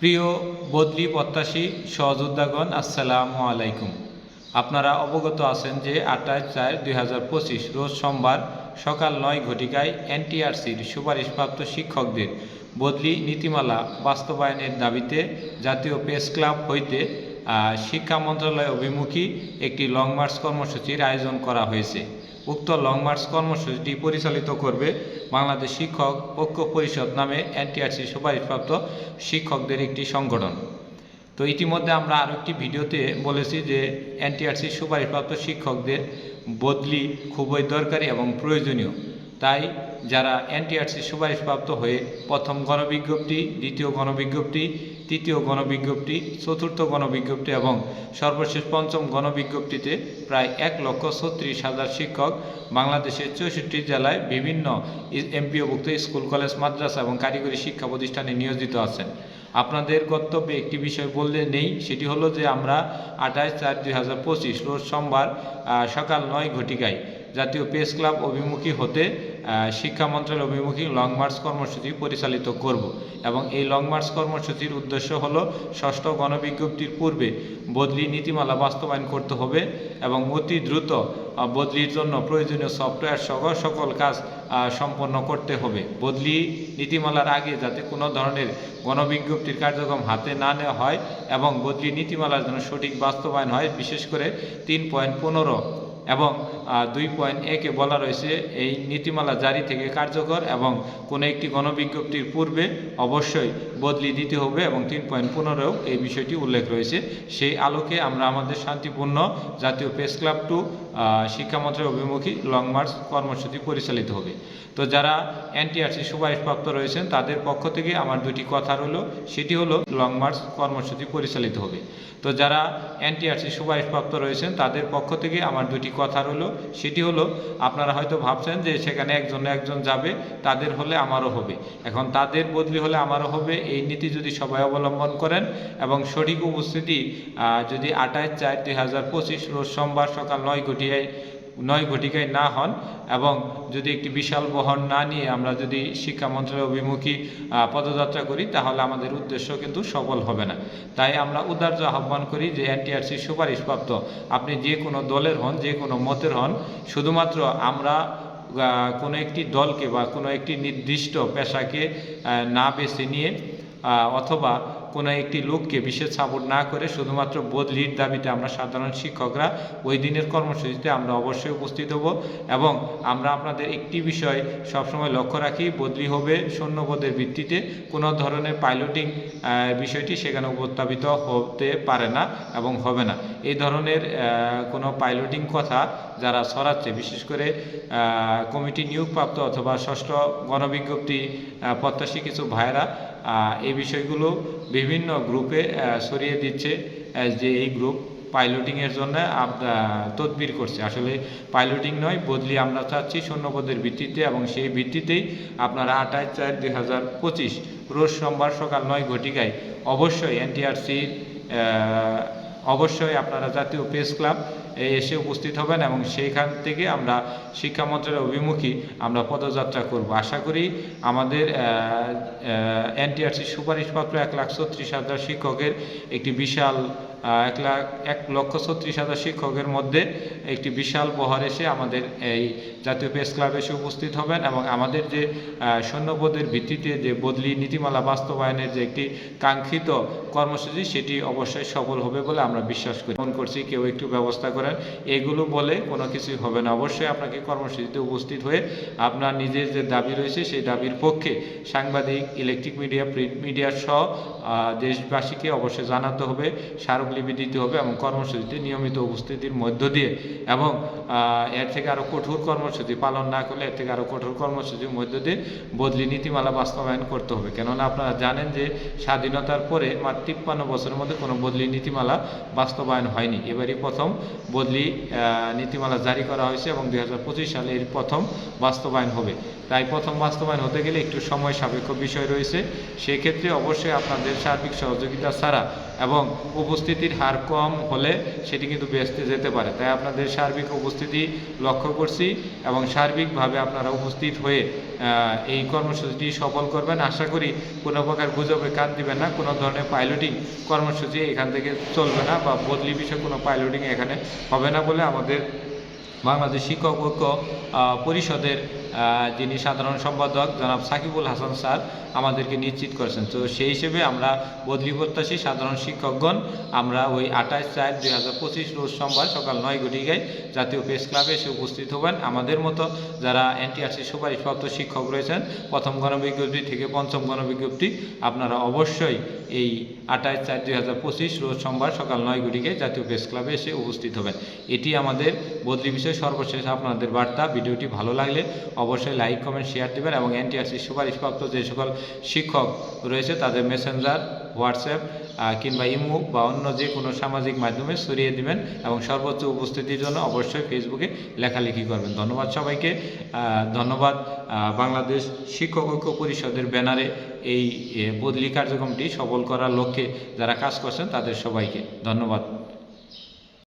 প্রিয় বদলি প্রত্যাশী সহযোদ্ধাগণ, আসসালামু আলাইকুম। আপনারা অবগত আছেন যে আঠাশ চার দুই রোজ সোমবার সকাল নয় ঘটিকায় এনটিআরসির সুপারিশপ্রাপ্ত শিক্ষকদের বদলি নীতিমালা বাস্তবায়নের দাবিতে জাতীয় প্রেস ক্লাব হইতে শিক্ষা মন্ত্রণালয় অভিমুখী একটি লং মার্চ কর্মসূচির আয়োজন করা হয়েছে। উক্ত লং মার্চ কর্মসূচিটি পরিচালিত করবে বাংলাদেশ শিক্ষক ঐক্য পরিষদ নামে এনটিআরসি সুপারিশপ্রাপ্ত শিক্ষকদের একটি সংগঠন। তো ইতিমধ্যে আমরা আরও একটি ভিডিওতে বলেছি যে এনটিআরসি সুপারিশপ্রাপ্ত শিক্ষকদের বদলি খুবই দরকারি এবং প্রয়োজনীয়। তাই যারা এনটিআরসি সুপারিশপ্রাপ্ত হয়ে প্রথম গণবিজ্ঞপ্তি, দ্বিতীয় গণবিজ্ঞপ্তি, তৃতীয় গণবিজ্ঞপ্তি, চতুর্থ গণবিজ্ঞপ্তি এবং সর্বশেষ পঞ্চম গণবিজ্ঞপ্তিতে প্রায় এক লক্ষ ছত্রিশ হাজার শিক্ষক বাংলাদেশের চৌষট্টি জেলায় বিভিন্ন এমপিওভুক্ত স্কুল, কলেজ, মাদ্রাসা এবং কারিগরি শিক্ষা প্রতিষ্ঠানে নিয়োজিত আছেন। আপনাদের কর্তব্যে একটি বিষয় বললে নেই, সেটি হলো যে আমরা আঠাশ চার দুই হাজার পঁচিশ রোজ সোমবার সকাল নয় ঘটিকায় জাতীয় প্রেস ক্লাব অভিমুখী হতে শিক্ষা মন্ত্রণালয় অভিমুখী লং মার্চ কর্মসূচি পরিচালিত করব। এবং এই লং মার্চ কর্মসূচির উদ্দেশ্য হল ষষ্ঠ গণবিজ্ঞপ্তির পূর্বে বদলি নীতিমালা বাস্তবায়ন করতে হবে এবং অতি দ্রুত বদলির জন্য প্রয়োজনীয় সফটওয়্যার সহ সকল কাজ সম্পন্ন করতে হবে। বদলি নীতিমালার আগে যাতে কোনো ধরনের গণবিজ্ঞপ্তির কার্যক্রম হাতে না নেওয়া হয় এবং বদলি নীতিমালার জন্য সঠিক বাস্তবায়ন হয়, বিশেষ করে তিন পয়েন্ট পনেরো এবং দুই পয়েন্ট একে বলা রয়েছে, এই নীতিমালা জারি থেকে কার্যকর এবং কোনো একটি গণবিজ্ঞপ্তির পূর্বে অবশ্যই বদলি দিতে হবে এবং তিন পয়েন্ট পনেরোও এই বিষয়টি উল্লেখ রয়েছে। সেই আলোকে আমরা আমাদের শান্তিপূর্ণ জাতীয় প্রেস ক্লাব টু শিক্ষা মন্ত্রণালয় অভিমুখী লং মার্চ কর্মসূচি পরিচালিত হবে। তো যারা এনটিআরসি সুপারিশপ্রাপ্ত রয়েছেন, তাদের পক্ষ থেকে আমার দুটি কথা রইল। সেটি হলো, লং মার্চ কর্মসূচি পরিচালিত হবে। তো যারা এনটিআরসি সুপারিশপ্রাপ্ত রয়েছেন, তাদের পক্ষ থেকে আমার দুটি কথা রইল সেটি হলো, আপনারা হয়তো ভাবছেন যে সেখানে একজন একজন যাবে, তাদের হলে আমারও হবে। এখন তাদের বদলি হলে আমারও হবে, এই নীতি যদি সবাই অবলম্বন করেন এবং সঠিক উপস্থিতি যদি আটাইশ চার দুই হাজার পঁচিশ রোজ সোমবার সকাল নয় ঘটিয়ায় নয় ঘটিকায় না হন এবং যদি একটি বিশাল বহন না নিয়ে আমরা যদি শিক্ষা মন্ত্রণালয় অভিমুখী পদযাত্রা করি, তাহলে আমাদের উদ্দেশ্য কিন্তু সফল হবে না। তাই আমরা উদার্য আহ্বান করি যে এনটিআরসি সুপারিশপ্রাপ্ত আপনি যে কোনো দলের হন, যে কোনো মতের হন, শুধুমাত্র আমরা কোনো একটি দলকে বা কোনো একটি নির্দিষ্ট পেশাকে না বেছে নিয়ে অথবা কোনো একটি লোককে বিশেষ সাপোর্ট না করে শুধুমাত্র বদলির দাবিতে আমরা সাধারণ শিক্ষকরা ওই দিনের কর্মসূচিতে আমরা অবশ্যই উপস্থিত হব এবং আমরা আপনাদের একটি বিষয় সবসময় লক্ষ্য রাখি, বদলি হবে শূন্যপদের ভিত্তিতে। কোনো ধরনের পাইলটিং বিষয়টি সেখানে উপস্থাপিত হতে পারে না এবং হবে না। এই ধরনের কোনো পাইলটিং কথা যারা ছড়াচ্ছে বিশেষ করে কমিটি নিয়োগপ্রাপ্ত অথবা ষষ্ঠ গণবিজ্ঞপ্তি প্রত্যাশী কিছু ভাইরা এই বিষয়গুলো বিভিন্ন গ্রুপে ছড়িয়ে দিচ্ছে যে এই গ্রুপ পাইলটিংয়ের জন্য তদবির করছে। আসলে পাইলটিং নয়, বদলি আমরা চাচ্ছি শূন্যপদের ভিত্তিতে এবং সেই ভিত্তিতেই আপনারা আঠাশ চার দুই হাজার পঁচিশ, রোজ সোমবার সকাল নয় ঘটিকায় অবশ্যই এনটিআরসির অবশ্যই আপনারা জাতীয় প্রেস ক্লাব এসে উপস্থিত হবেন এবং সেইখান থেকে আমরা শিক্ষা মন্ত্রণালয়ের অভিমুখী আমরা পদযাত্রা করব। আশা করি আমাদের এনটিআরসি সুপারিশপত্র এক লাখ ছত্রিশ হাজার শিক্ষকের একটি বিশাল এক লাখ, এক লক্ষ ছত্রিশ হাজার শিক্ষকের মধ্যে একটি বিশাল বহর এসে আমাদের এই জাতীয় প্রেস ক্লাবে এসে উপস্থিত হবেন এবং আমাদের যে সৈন্যপদের ভিত্তিতে যে বদলি নীতিমালা বাস্তবায়নের যে একটি কাঙ্ক্ষিত কর্মসূচি, সেটি অবশ্যই সফল হবে বলে আমরা বিশ্বাস করি। মন করছি কেউ একটু ব্যবস্থা করেন। এগুলো বলে কোনো কিছুই হবে না। অবশ্যই আপনাকে কর্মসূচিতে উপস্থিত হয়ে আপনার নিজের যে দাবি রয়েছে, সেই দাবির পক্ষে সাংবাদিক, ইলেকট্রিক মিডিয়া, প্রিন্ট মিডিয়া সহ দেশবাসীকে অবশ্যই জানাতে হবে। স্মারকলিপি দিতে হবে এবং কর্মসূচিতে নিয়মিত উপস্থিতির মধ্য দিয়ে এবং এর থেকে আরও কঠোর কর্মসূচি পালন না করলে এর থেকে আরও কঠোর কর্মসূচির মধ্য দিয়ে বদলি নীতিমালা বাস্তবায়ন করতে হবে। কেননা আপনারা জানেন যে স্বাধীনতার পরে মাত্র তিপ্পান্ন বছরের মধ্যে কোনো বদলি নীতিমালা বাস্তবায়ন হয়নি। এবারই প্রথম বদলি নীতিমালা জারি করা হয়েছে এবং দুই হাজার পঁচিশ সালে এর প্রথম বাস্তবায়ন হবে। তাই প্রথম বাস্তবায়ন হতে গেলে একটু সময় সাপেক্ষ বিষয় রয়েছে। সেক্ষেত্রে অবশ্যই আপনাদের সার্বিক সহযোগিতা ছাড়া এবং উপস্থিতির হার কম হলে সেটি কিন্তু বেচতে যেতে পারে। তাই আপনাদের সার্বিক উপস্থিতি লক্ষ্য করছি এবং সার্বিকভাবে আপনারা উপস্থিত হয়ে এই কর্মসূচিটি সফল করবেন। আশা করি কোনো প্রকার গুজবে কান দিবেন না। কোনো ধরনের পাইলটিং কর্মসূচি এখান থেকে চলবে না বা বদলি বিষয়ে কোনো পাইলটিং এখানে হবে না বলে আমাদের বাংলাদেশ শিক্ষক ঐক্য পরিষদের যিনি সাধারণ সম্পাদক জনাব সাকিবুল হাসান স্যার আমাদেরকে নিশ্চিত করেছেন। তো সেই হিসেবে আমরা বদলি প্রত্যাশী সাধারণ শিক্ষকগণ, আমরা ওই আঠাশ চার দুই হাজার পঁচিশ রোজ সোমবার সকাল নয় ঘটিকায় জাতীয় প্রেস ক্লাবে এসে উপস্থিত হবেন। আমাদের মতো যারা এনটিআরসি সুপারিশপ্রাপ্ত শিক্ষক রয়েছেন, প্রথম গণবিজ্ঞপ্তি থেকে পঞ্চম গণবিজ্ঞপ্তি, আপনারা অবশ্যই এই আঠাশ চার দুই হাজার পঁচিশ রোজ সোমবার সকাল নয় ঘটিকে জাতীয় প্রেস ক্লাবে এসে উপস্থিত হবেন। এটি আমাদের বদলি বিষয়ে সর্বশেষ আপনাদের বার্তা। ভিডিওটি ভালো লাগলে অবশ্যই লাইক, কমেন্ট, শেয়ার দেবেন এবং এনটিআরসি সুপারিশপ্রাপ্ত যে সকল শিক্ষক রয়েছে তাদের মেসেঞ্জার, হোয়াটসঅ্যাপ কিংবা ইমো বা অন্য যে কোনো সামাজিক মাধ্যমে ছড়িয়ে দিবেন এবং সর্বোচ্চ উপস্থিতির জন্য অবশ্যই ফেসবুকে লেখালেখি করবেন। ধন্যবাদ সবাইকে। ধন্যবাদ। বাংলাদেশ শিক্ষক ঐক্য পরিষদের ব্যানারে এই বদলি কার্যক্রমটি সফল করার লক্ষ্যে যারা কাজ করছেন তাদের সবাইকে। ধন্যবাদ।